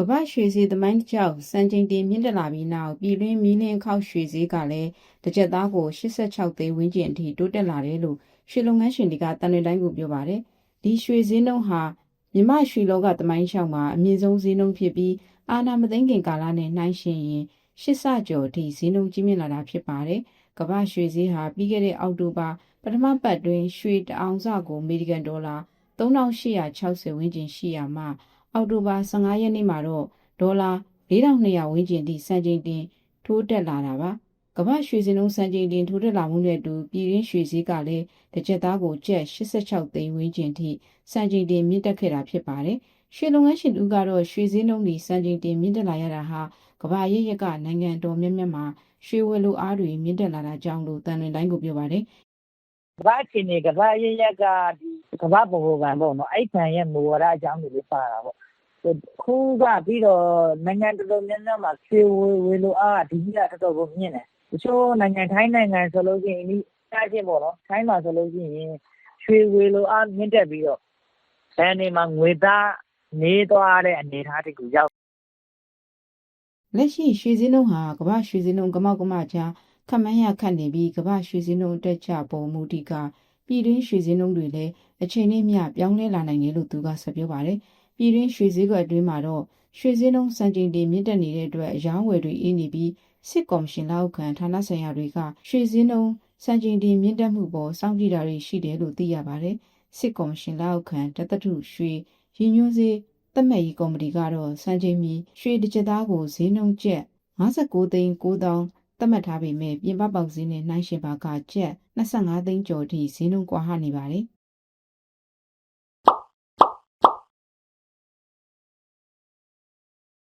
ကမ္ဘာရွှေဈေးသမိုင်းတစ်လျှောက်စံချိန်တင်မြင့်တက်လာပြီးနောက်ပြည်တွင်းမီးလင်းခောက်ရွှေဈေးကလည်းတစ်ကျပ်သားကို86သိန်းဝန်းကျင်အထိတိုးတက်လာတယ်လို့ရွှေလုပ်ငန်းရှင်တွေကတန်တွေတိုင်းကိုပြောပါတယ်။ဒီရွှေဈေးနှုန်းဟာမြမရွှေလောကသမိုင်းလျှောက်မှာအမြင့်ဆုံးဈေးနှုန်းဖြစ်ပြီးအာနာမသိန်းခင်ကာလနဲ့နှိုင်းယှဉ်ရင်ရှစ်ဆကျော်အထိဈေးနှုန်းကြီးမြင့်လာတာဖြစ်ပါတယ်။ကမ္ဘာရွှေဈေးဟာပြီးခဲ့တဲ့အောက်တိုဘာပထမပတ်တွင်ရွှေတအောင်စကိုအမေရိကန်ဒေါ်လာ3860ဝန်းကျင်ရှိရာမှ အောက်တိုဘာ15ရက်နေ့မှာတော့ဒေါ်လာ4200ဝန်းကျင်ထိစံချိန်တင်ထိုးတက်လာတာပါကမ္ဘာရွှေစင်လုံးစံချိန်တင်ထိုးတက်လာမှုနဲ့အတူပြည်ရင်းရွှေစည်းကလည်းတစ်ကျက်သားကိုကျပ်86သိန်းဝန်းကျင်ထိစံချိန်တင်မြင့်တက်ခဲ့တာဖြစ်ပါတယ်ရွှေလုပ်ငန်းရှင်တူကတော့ရွှေစည်းလုံးဒီစံချိန်တင်မြင့်တက်လာရတာဟာကမ္ဘာရရက်ကနိုင်ငံတော်များများမှာရွှေဝယ်လိုအားတွေမြင့်တက်လာတာကြောင့်လို့တန်လွင်တိုင်းကိုပြောပါတယ် ကမ္ဘာချင်းနေကမ္ဘာရရက်ကဒီကမ္ဘာဗဟိုကံပေါ့နော်အဲ့ခံရဲ့မူဝါဒအကြောင်းတွေလေးပါတာပေါ့ခုကပြီးတော့နိုင်ငံတော်တော်များများမှာရွှေဝေဝေလိုအားဒီကြီးကတော်တော်ကိုမြင့်တယ်တချို့နိုင်ငံထိုင်းနိုင်ငံဆိုလို့ရှိရင်ဒီအားချင်းပေါ့နော်ထိုင်းမှာဆိုလို့ရှိရင်ရွှေဝေလိုအားမြင့်တက်ပြီးတော့ဘယ်နေမှာငွေသားနေသွားတဲ့အနေအထားတကူရောက်လက်ရှိရွှေစည်းနှုန်းဟာကမ္ဘာရွှေစည်းနှုန်းကမောက်ကမကြား ခန့်မှန်းရခန့်နေပြီးကမ္ဘာရွှေစည်းနှုန်းအတက်ကျပုံမူတည်ကပြည်တွင်းရွှေစည်းနှုန်းတွေလည်းအချိန်နဲ့မျှပြောင်းလဲလာနိုင်တယ်လို့သူကဆက်ပြောပါတယ်။ပြည်တွင်းရွှေစည်းကွက်အတွင်းမှာတော့ရွှေစည်းနှုန်းစံချိန်တင်မြင့်တက်နေတဲ့အတွက်အယောင်းဝယ်တွေအင်းနေပြီးစစ်ကော်မရှင်လက်အောက်ခံဌာနဆိုင်ရာတွေကရွှေစည်းနှုန်းစံချိန်တင်မြင့်တက်မှုပေါ်စောင့်ကြည့်တာတွေရှိတယ်လို့သိရပါတယ်။စစ်ကော်မရှင်လက်အောက်ခံတသက်ထုရွှေရည်ညွှန်းစေးသက်မဲ့ကြီးကော်မတီကတော့စံချိန်မီရွှေတစ်ကြက်သားကိုဈေးနှုန်းကျက်59သိန်း9000 သတ်မှတ်ထားပေမဲ့ပြင်ပပေါက်ဈေးနဲ့နှိုင်းယှဉ်ပါကကျက်25သိန်းကျော်အထိဈေးနှုန်းကွာဟနေပါတယ်။